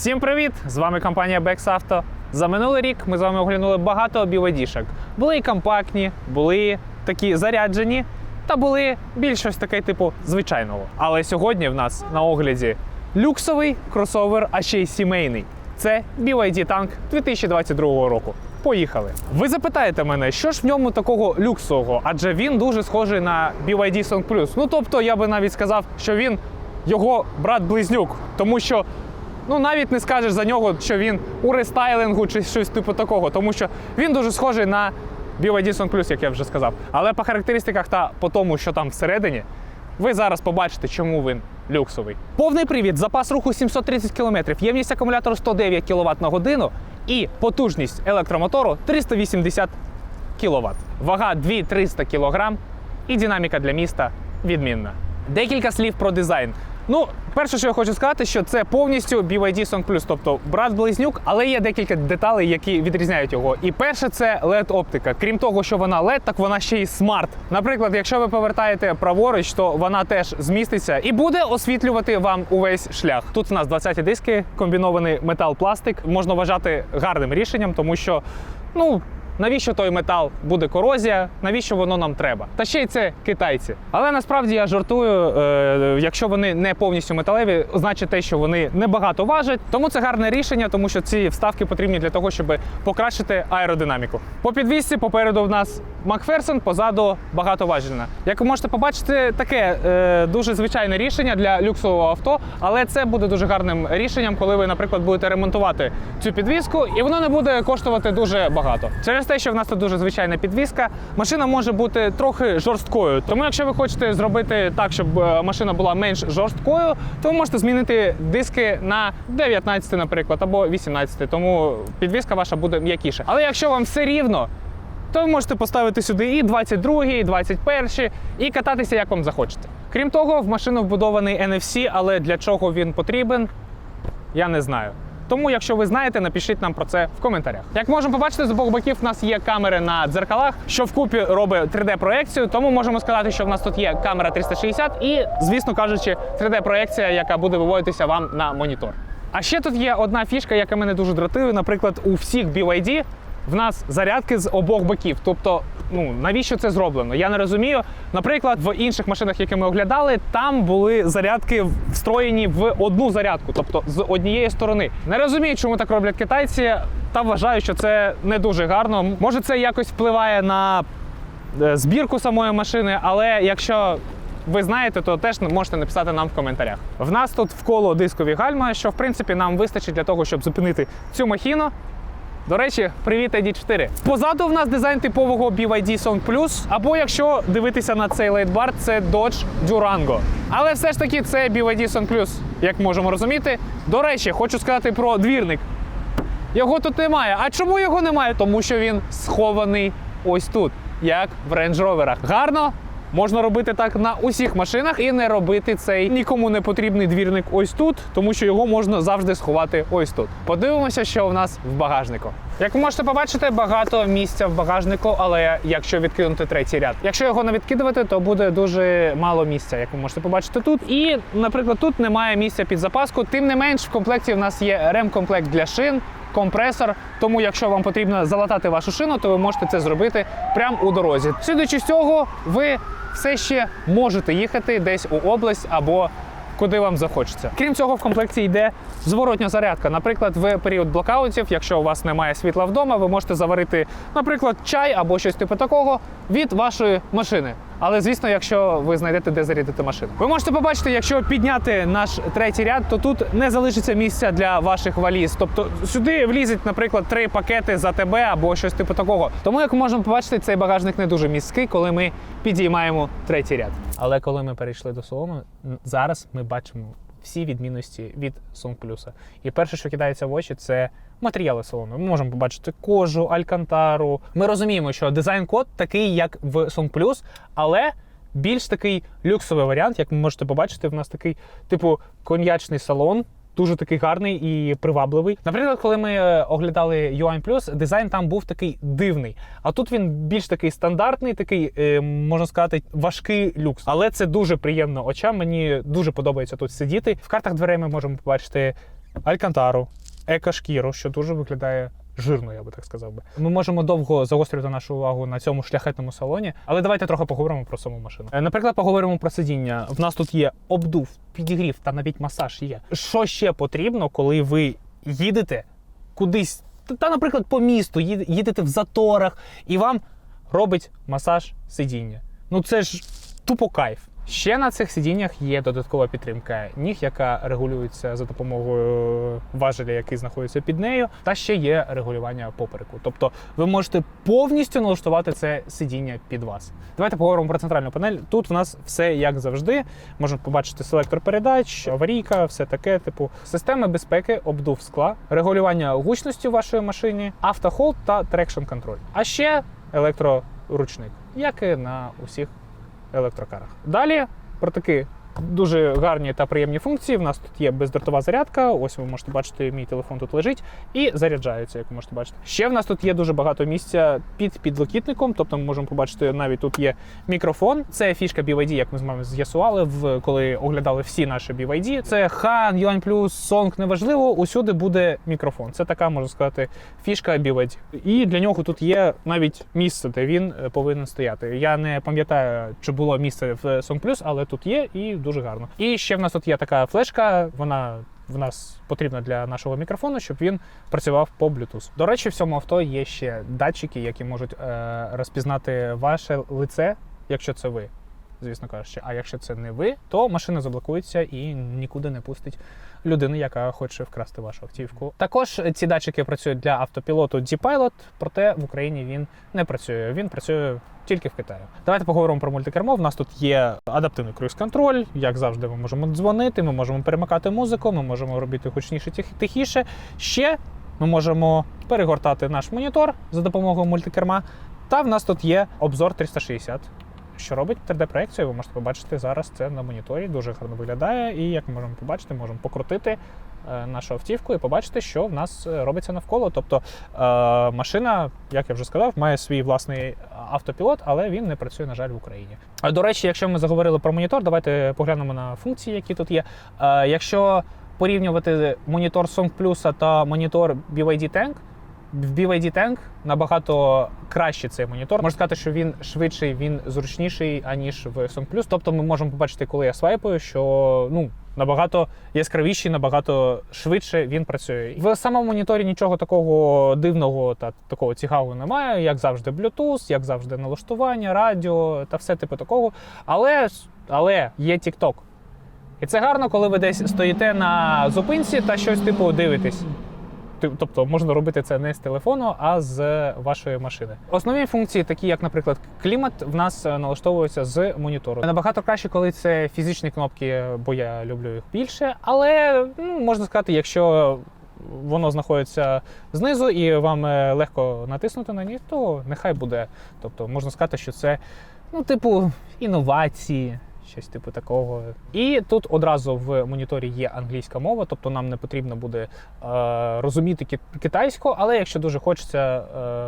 Всім привіт! З вами компанія Bex. За минулий рік ми з вами оглянули багато BYD-шок. Були і компактні, були такі заряджені, та були більш щось таке, типу, звичайного. Але сьогодні в нас на огляді люксовий кросовер, а ще й сімейний. Це BYD Tank 2022 року. Поїхали. Ви запитаєте мене, що ж в ньому такого люксового? Адже він дуже схожий на BYD Song Plus. Ну тобто, я би навіть сказав, що він його брат-близнюк, тому що ну навіть не скажеш за нього, що він у рестайлингу чи щось типу такого, тому що він дуже схожий на Song Plus, як я вже сказав. Але по характеристиках та по тому, що там всередині, ви зараз побачите, чому він люксовий. Повний привід, запас руху 730 км, ємність акумулятору 109 кВт на годину і потужність електромотору 380 кВт. Вага 2300 кг і динаміка для міста відмінна. Декілька слів про дизайн. Ну, перше, що я хочу сказати, що це повністю BYD Song Plus, тобто брат-близнюк, але є декілька деталей, які відрізняють його. І перше це led оптика. Крім того, що вона LED, так вона ще й смарт. Наприклад, якщо ви повертаєте праворуч, то вона теж зміститься і буде освітлювати вам увесь шлях. Тут у нас 20 диски, комбінований метал-пластик. Можна вважати гарним рішенням, тому що ну. Навіщо той метал буде корозія? Навіщо воно нам треба? Та ще й це китайці. Але насправді я жартую, е, якщо вони не повністю металеві, значить те, що вони небагато важать. Тому це гарне рішення, тому що ці вставки потрібні для того, щоб покращити аеродинаміку. По підвісці попереду в нас Макферсон, позаду багатоважільна. Як ви можете побачити, таке е, дуже звичайне рішення для люксового авто, але це буде дуже гарним рішенням, коли ви, наприклад, будете ремонтувати цю підвіску, і воно не буде коштувати дуже багато. Через те, що в нас тут дуже звичайна підвіска, машина може бути трохи жорсткою. Тому, якщо ви хочете зробити так, щоб е, машина була менш жорсткою, то ви можете змінити диски на 19, наприклад, або 18. Тому підвіска ваша буде м'якіша. Але якщо вам все рівно, то ви можете поставити сюди і 22, і 21, і кататися як вам захочете. Крім того, в машину вбудований NFC, але для чого він потрібен, я не знаю. Тому, якщо ви знаєте, напишіть нам про це в коментарях. Як можемо побачити, з обох боків в нас є камери на дзеркалах, що вкупі робить 3D-проекцію. Тому можемо сказати, що в нас тут є камера 360 і, звісно кажучи, 3D-проекція, яка буде виводитися вам на монітор. А ще тут є одна фішка, яка мене дуже дратує. Наприклад, у всіх BYD в нас зарядки з обох боків. Тобто, ну навіщо це зроблено? Я не розумію. Наприклад, в інших машинах, які ми оглядали, там були зарядки встроєні в одну зарядку, тобто з однієї сторони. Не розумію, чому так роблять китайці, та вважаю, що це не дуже гарно. Може, це якось впливає на е, збірку самої машини, але якщо ви знаєте, то теж можете написати нам в коментарях. В нас тут вколо дискові гальма, що в принципі нам вистачить для того, щоб зупинити цю махіну. До речі, привіт ID4. Позаду в нас дизайн типового BYD Song Plus, або якщо дивитися на цей лейтбар, це Dodge Durango. Але все ж таки це BYD Song Plus, як можемо розуміти. До речі, хочу сказати про двірник. Його тут немає. А чому його немає? Тому що він схований ось тут, як в Rover. Гарно. Можна робити так на усіх машинах і не робити цей нікому не потрібний двірник ось тут, тому що його можна завжди сховати ось тут. Подивимося, що в нас в багажнику. Як ви можете побачити, багато місця в багажнику, але якщо відкинути третій ряд, якщо його не відкидувати, то буде дуже мало місця, як ви можете побачити тут. І, наприклад, тут немає місця під запаску. Тим не менш, в комплекті в нас є ремкомплект для шин. Компресор, тому якщо вам потрібно залатати вашу шину, то ви можете це зробити прямо у дорозі. Судячи з цього, ви все ще можете їхати десь у область або куди вам захочеться. Крім цього, в комплекті йде зворотня зарядка. Наприклад, в період блокаутів, якщо у вас немає світла вдома, ви можете заварити, наприклад, чай або щось типу такого від вашої машини. Але звісно, якщо ви знайдете, де зарядити машину. Ви можете побачити, якщо підняти наш третій ряд, то тут не залишиться місця для ваших валіз. Тобто сюди влізуть, наприклад, три пакети за тебе або щось типу такого. Тому, як можемо побачити, цей багажник не дуже міський, коли ми підіймаємо третій ряд. Але коли ми перейшли до салону, зараз ми бачимо всі відмінності від Song Plus. І перше, що кидається в очі, це матеріали салону. Ми можемо побачити кожу, алькантару. Ми розуміємо, що дизайн-код такий, як в Song Plus, але більш такий люксовий варіант, як ви можете побачити, в нас такий, типу, коньячний салон. Дуже такий гарний і привабливий. Наприклад, коли ми е, оглядали UI+, дизайн там був такий дивний. А тут він більш такий стандартний, такий, е, можна сказати, важкий люкс. Але це дуже приємно очам. Мені дуже подобається тут сидіти. В картах дверей ми можемо побачити алькантару, екошкіру, що дуже виглядає жирно, я би так сказав би. Ми можемо довго загострювати нашу увагу на цьому шляхетному салоні, але давайте трохи поговоримо про саму машину. Е, Наприклад, поговоримо про сидіння. В нас тут є обдув, підігрів та навіть масаж є. Що ще потрібно, коли ви їдете кудись, та, наприклад, по місту, їдете в заторах, і вам робить масаж сидіння. Ну це ж тупо кайф. Ще на цих сидіннях є додаткова підтримка ніг, яка регулюється за допомогою важеля, який знаходиться під нею, та ще є регулювання попереку. Тобто ви можете повністю налаштувати це сидіння під вас. Давайте поговоримо про центральну панель. Тут в нас все як завжди. Можна побачити селектор передач, аварійка, все таке, типу системи безпеки, обдув скла, регулювання гучності в вашої машині, автохолд та трекшн контроль. А ще електроручник, як і на усіх електрокарах. Далі про такі дуже гарні та приємні функції. В нас тут є бездротова зарядка. Ось ви можете бачити, мій телефон тут лежить і заряджається, як ви можете бачити. Ще в нас тут є дуже багато місця під підлокітником, тобто ми можемо побачити, навіть тут є мікрофон. Це фішка BYD, як ми з вами з'ясували, в коли оглядали всі наші BYD. Це Han, Yuan Plus, Song, неважливо. Усюди буде мікрофон. Це така можна сказати фішка BYD. І для нього тут є навіть місце, де він е, повинен стояти. Я не пам'ятаю, чи було місце в Song Plus, але тут є і дуже гарно. І ще в нас тут є така флешка. Вона в нас потрібна для нашого мікрофону, щоб він працював по Bluetooth. До речі, в цьому авто є ще датчики, які можуть е, розпізнати ваше лице, якщо це ви. Звісно кажучи, а якщо це не ви, то машина заблокується і нікуди не пустить людину, яка хоче вкрасти вашу автівку. Також ці датчики працюють для автопілоту D-Pilot, проте в Україні він не працює. Він працює тільки в Китаї. Давайте поговоримо про мультикермо. В нас тут є адаптивний круїз-контроль. Як завжди, ми можемо дзвонити, ми можемо перемикати музику, ми можемо робити гучніше тихіше. Ще ми можемо перегортати наш монітор за допомогою мультикерма. Та в нас тут є обзор 360 що робить 3D-проекцію, ви можете побачити зараз це на моніторі. Дуже гарно виглядає. І як ми можемо побачити, можемо покрутити е, нашу автівку і побачити, що в нас е, робиться навколо. Тобто е, машина, як я вже сказав, має свій власний автопілот, але він не працює, на жаль, в Україні. До речі, якщо ми заговорили про монітор, давайте поглянемо на функції, які тут є. Якщо порівнювати монітор Song Plus та монітор BYD Tank, в BYD Tank набагато краще цей монітор. Можна сказати, що він швидший, він зручніший, аніж в Song Plus. Тобто ми можемо побачити, коли я свайпаю, що ну. Набагато яскравіший, набагато швидше він працює. В самому моніторі нічого такого дивного та такого цікавого немає. Як завжди, Bluetooth, як завжди, налаштування, радіо та все типу такого. Але, але є TikTok. І це гарно, коли ви десь стоїте на зупинці та щось типу дивитесь. Тобто можна робити це не з телефону, а з вашої машини. Основні функції, такі як, наприклад, клімат, в нас е, налаштовуються з монітору. Набагато краще, коли це фізичні кнопки, бо я люблю їх більше. Але ну, можна сказати, якщо воно знаходиться знизу і вам е, легко натиснути на них, то нехай буде. Тобто можна сказати, що це ну, типу, інновації. Щось типу такого. І тут одразу в моніторі є англійська мова, тобто нам не потрібно буде е, розуміти ки- китайську, але якщо дуже хочеться,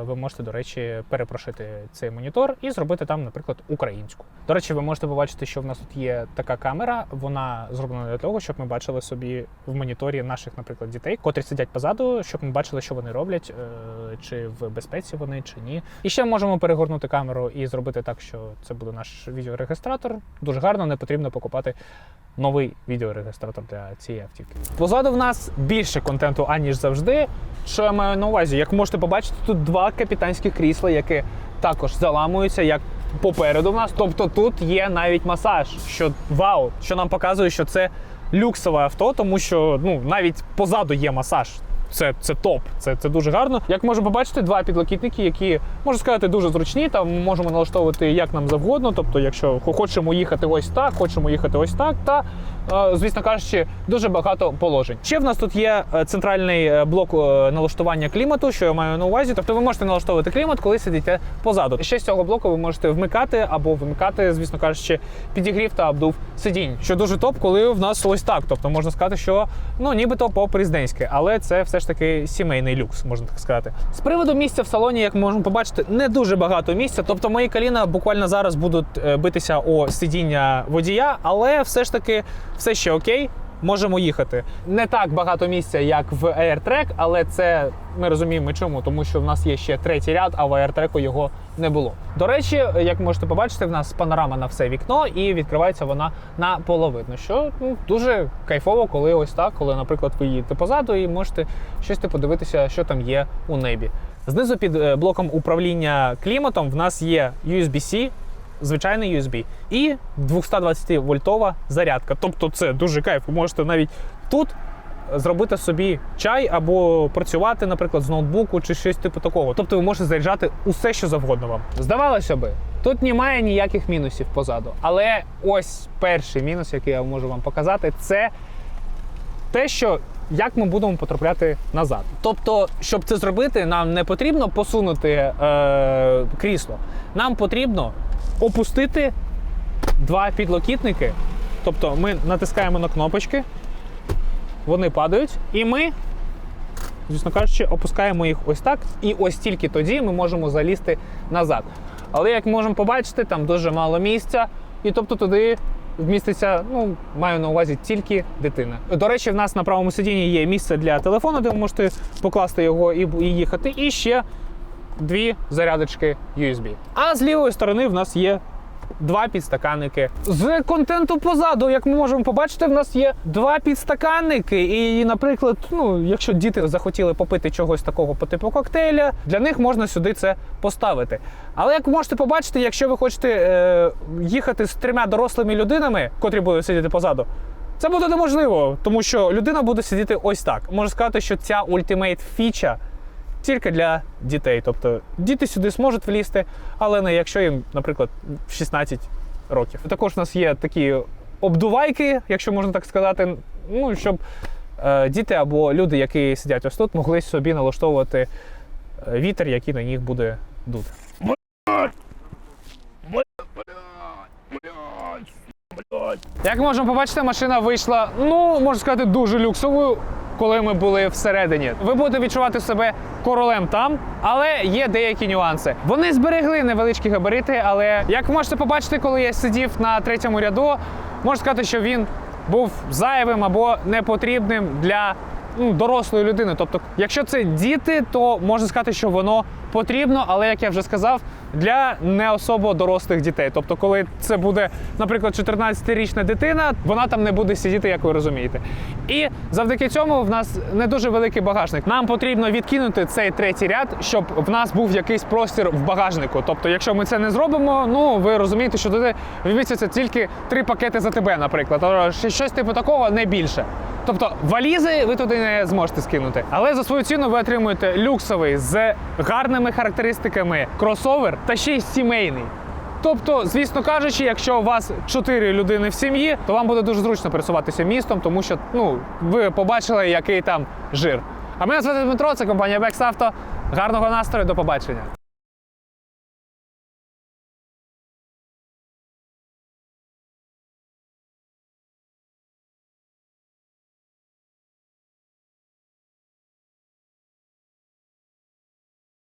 е, ви можете, до речі, перепрошити цей монітор і зробити там, наприклад, українську. До речі, ви можете побачити, що в нас тут є така камера. Вона зроблена для того, щоб ми бачили собі в моніторі наших, наприклад, дітей, котрі сидять позаду, щоб ми бачили, що вони роблять, е, чи в безпеці вони, чи ні. І ще можемо перегорнути камеру і зробити так, що це буде наш відеорегістратор. Дуже гарно, не потрібно покупати новий відеорегістратор для цієї автівки. Позаду в нас більше контенту, аніж завжди. Що я маю на увазі? Як можете побачити, тут два капітанські крісла, які також заламуються як попереду в нас. Тобто тут є навіть масаж, що вау, що нам показує, що це люксове авто, тому що ну навіть позаду є масаж. Це, це топ, це, це дуже гарно. Як можемо побачити, два підлокітники, які можна сказати дуже зручні. Там можемо налаштовувати як нам завгодно. Тобто, якщо хочемо їхати ось так, хочемо їхати ось так, та звісно кажучи, дуже багато положень. Ще в нас тут є е, центральний е, блок е, налаштування клімату, що я маю на увазі. Тобто, ви можете налаштовувати клімат, коли сидите позаду. Ще з цього блоку ви можете вмикати або вимикати, звісно кажучи, підігрів та обдув сидінь. Що дуже топ, коли в нас ось так. Тобто можна сказати, що ну нібито по-президентськи, але це все ж таки сімейний люкс, можна так сказати. З приводу місця в салоні, як можемо побачити, не дуже багато місця. Тобто мої коліна буквально зараз будуть битися о сидіння водія, але все ж таки все ще окей. можемо їхати. Не так багато місця, як в AirTrack, але це ми розуміємо чому, тому що в нас є ще третій ряд, а в AirTrack його не було. До речі, як можете побачити, в нас панорама на все вікно і відкривається вона наполовину. Що ну, дуже кайфово, коли ось так, коли, наприклад, ви їдете позаду і можете щось типу подивитися, що там є у небі. Знизу під е, блоком управління кліматом в нас є USB-C, звичайний USB і 220 вольтова зарядка. Тобто це дуже кайф. Ви можете навіть тут зробити собі чай або працювати, наприклад, з ноутбуку чи щось типу такого. Тобто ви можете заряджати усе, що завгодно вам. Здавалося би, тут немає ніяких мінусів позаду. Але ось перший мінус, який я можу вам показати, це те, що як ми будемо потрапляти назад. Тобто, щоб це зробити, нам не потрібно посунути е, крісло. Нам потрібно опустити два підлокітники. Тобто ми натискаємо на кнопочки, вони падають, і ми, звісно кажучи, опускаємо їх ось так. І ось тільки тоді ми можемо залізти назад. Але як можемо побачити, там дуже мало місця, і тобто туди вміститься, ну, маю на увазі тільки дитина. До речі, в нас на правому сидінні є місце для телефону, де ви можете покласти його і, їхати. І ще дві зарядочки USB. А з лівої сторони в нас є два підстаканники. З контенту позаду, як ми можемо побачити, в нас є два підстаканники. І, наприклад, ну, якщо діти захотіли попити чогось такого по типу коктейля, для них можна сюди це поставити. Але як ви можете побачити, якщо ви хочете е, їхати з трьома дорослими людинами, котрі будуть сидіти позаду. Це буде неможливо, тому що людина буде сидіти ось так. Можу сказати, що ця ультимейт фіча тільки для дітей. Тобто діти сюди зможуть влізти, але не якщо їм, наприклад, 16 років. Також у нас є такі обдувайки, якщо можна так сказати, ну, щоб е, діти або люди, які сидять ось тут, могли собі налаштовувати е, вітер, який на них буде дути. Як можемо побачити, машина вийшла, ну, можна сказати, дуже люксовою, коли ми були всередині. Ви будете відчувати себе королем там, але є деякі нюанси. Вони зберегли невеличкі габарити, але як ви можете побачити, коли я сидів на третьому ряду, можна сказати, що він був зайвим або непотрібним для ну, дорослої людини. Тобто, якщо це діти, то можна сказати, що воно потрібно, але як я вже сказав, для не особо дорослих дітей. Тобто, коли це буде, наприклад, 14-річна дитина, вона там не буде сидіти, як ви розумієте. І завдяки цьому в нас не дуже великий багажник. Нам потрібно відкинути цей третій ряд, щоб в нас був якийсь простір в багажнику. Тобто, якщо ми це не зробимо, ну ви розумієте, що туди вмістяться тільки три пакети за тебе, наприклад, щось типу такого, не більше. Тобто валізи ви туди не зможете скинути. Але за свою ціну ви отримуєте люксовий з гарними характеристиками кросовер та ще й сімейний. Тобто, звісно кажучи, якщо у вас 4 людини в сім'ї, то вам буде дуже зручно пересуватися містом, тому що ну, ви побачили, який там жир. А мене звати Дмитро, це компанія Бексавто. Гарного настрою, до побачення.